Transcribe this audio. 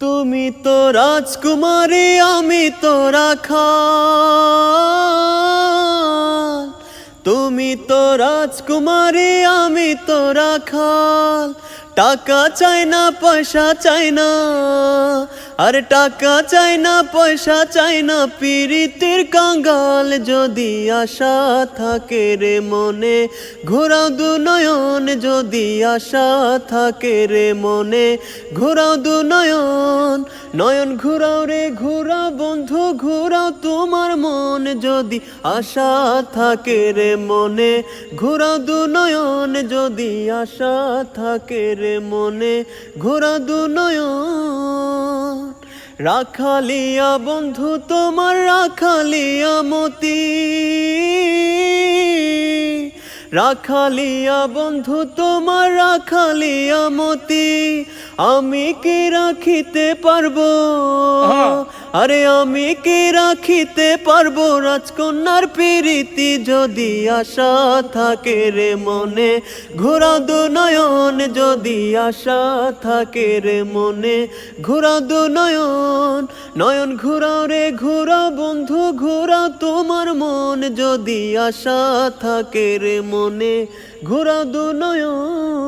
তুমি তো রাজকুমারী, আমি তো রাখা তুমি তো রাজকুমারী, আমি তো রাখাল। টাকা চাই না, পয়সা চাই না আর টাকা চাই না, পয়সা চাই না, পিরিতির কাঙ্গাল যদি আশা থাকে রে মনে, ঘোরাও দু নয়ন যদি আশা থাকে রে মনে, ঘোরাও দু নয়ন নয়ন ঘুরাও রে, ঘুরাও বন্ধু, ঘুরাও তোমার মন যদি আশা থাকে রে মনে, ঘোরাও দু নয়ন যদি আশা থাকে রে মনে ঘোরা দু নয়ন। রাখালিয়া বন্ধু তোমার রাখালিয়া মতি। রাখালিয়া বন্ধু তোমার রাখালিয়া মতি। আমি কি রাখিতে পারব? আরে আমি কি রাখিতে পারব? রাজকন্যার প্রীতি যদি আশা থাকে রে মনে ঘোরা দু নয়ন যদি আশা থাকে রে মনে ঘোরা দু নয়ন নয়ন ঘোরাও রে ঘোরা বন্ধু ঘোরা তোমার মন যদি আশা থাকে রে মনে ঘোরা দু নয়ন।